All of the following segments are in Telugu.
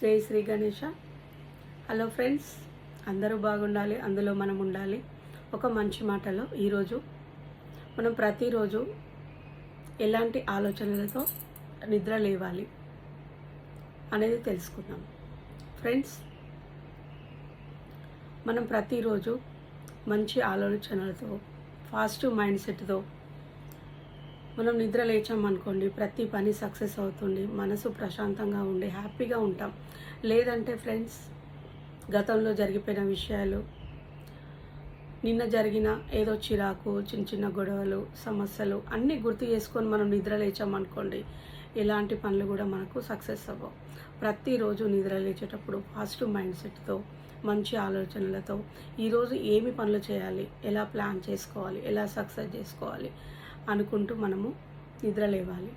జై శ్రీ గణేష. హలో ఫ్రెండ్స్ అందరూ బాగుండాలి అందులో మనం ఉండాలి. ఒక మంచి మాటలో ఈరోజు మనం ప్రతిరోజు ఎలాంటి ఆలోచనలతో నిద్ర లేవాలి అనేది తెలుసుకుందాం. ఫ్రెండ్స్ మనం ప్రతిరోజు మంచి ఆలోచనలతో పాజిటివ్ మైండ్ సెట్తో మనం నిద్ర లేచామనుకోండి ప్రతి పని సక్సెస్ అవుతుంది మనసు ప్రశాంతంగా ఉండి హ్యాపీగా ఉంటాం. లేదంటే ఫ్రెండ్స్ గతంలో జరిగిపోయిన విషయాలు నిన్న జరిగిన ఏదో చిరాకు చిన్న చిన్న గొడవలు సమస్యలు అన్నీ గుర్తు చేసుకొని మనం నిద్ర లేచామనుకోండి ఎలాంటి పనులు కూడా మనకు సక్సెస్ అవ్వవు. ప్రతిరోజు నిద్ర లేచేటప్పుడు పాజిటివ్ మైండ్ సెట్తో మంచి ఆలోచనలతో ఈరోజు ఏమి పనులు చేయాలి ఎలా ప్లాన్ చేసుకోవాలి ఎలా సక్సెస్ చేసుకోవాలి అనుకుంటూ మనము నిద్ర లేవాలి.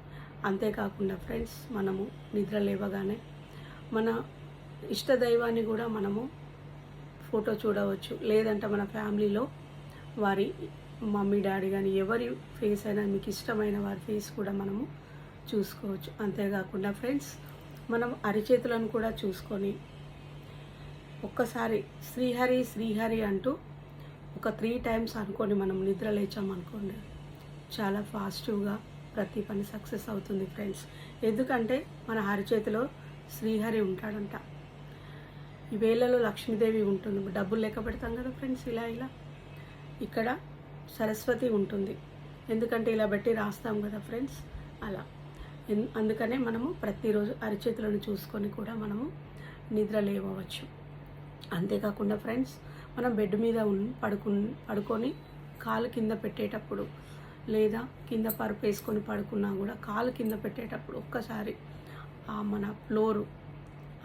అంతేకాకుండా ఫ్రెండ్స్ మనము నిద్ర లేవగానే మన ఇష్ట దైవాన్ని కూడా మనము ఫోటో చూడవచ్చు. లేదంటే మన ఫ్యామిలీలో వారి మమ్మీ డాడీ కానీ ఎవరి ఫేస్ అయినా మీకు ఇష్టమైన వారి ఫేస్ కూడా మనము చూసుకోవచ్చు. అంతేకాకుండా ఫ్రెండ్స్ మనం అరిచేతులను కూడా చూసుకొని ఒక్కసారి శ్రీహరి శ్రీహరి అంటూ ఒక త్రీ టైమ్స్ అనుకొని మనం నిద్ర లేచామనుకోండి చాలా ఫాస్టివ్గా ప్రతి పని సక్సెస్ అవుతుంది ఫ్రెండ్స్. ఎందుకంటే మన హరిచేతిలో శ్రీహరి ఉంటాడంట. ఈ వేళలో లక్ష్మీదేవి ఉంటుంది. డబ్బులు లెక్క పెడతాం కదా ఫ్రెండ్స్ ఇలా ఇలా. ఇక్కడ సరస్వతి ఉంటుంది. ఎందుకంటే ఇలా పెట్టి రాస్తాం కదా ఫ్రెండ్స్. అలా. ఎన్- అందుకనే మనము ప్రతిరోజు అరిచేతులను చూసుకొని కూడా మనము నిద్ర లేవవచ్చు. అంతేకాకుండా ఫ్రెండ్స్ మనం బెడ్ మీద ఉన్ పడుకు పడుకొని కాలు కింద పెట్టేటప్పుడు లేదా కింద పరుపు వేసుకొని పడుకున్నా కూడా కాలు కింద పెట్టేటప్పుడు ఒక్కసారి ఆ మన ఫ్లోరు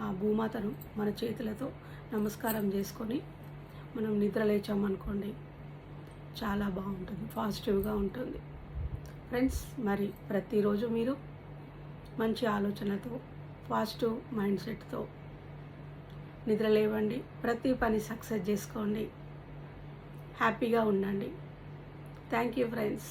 ఆ భూమాతను మన చేతులతో నమస్కారం చేసుకొని మనం నిద్ర లేచామనుకోండి చాలా బాగుంటుంది పాజిటివ్గా ఉంటుంది. ఫ్రెండ్స్ మరి ప్రతిరోజు మీరు మంచి ఆలోచనతో పాజిటివ్ మైండ్ సెట్తో నిద్ర లేవండి. ప్రతి పని సక్సెస్ చేసుకోండి. హ్యాపీగా ఉండండి. Thank you friends.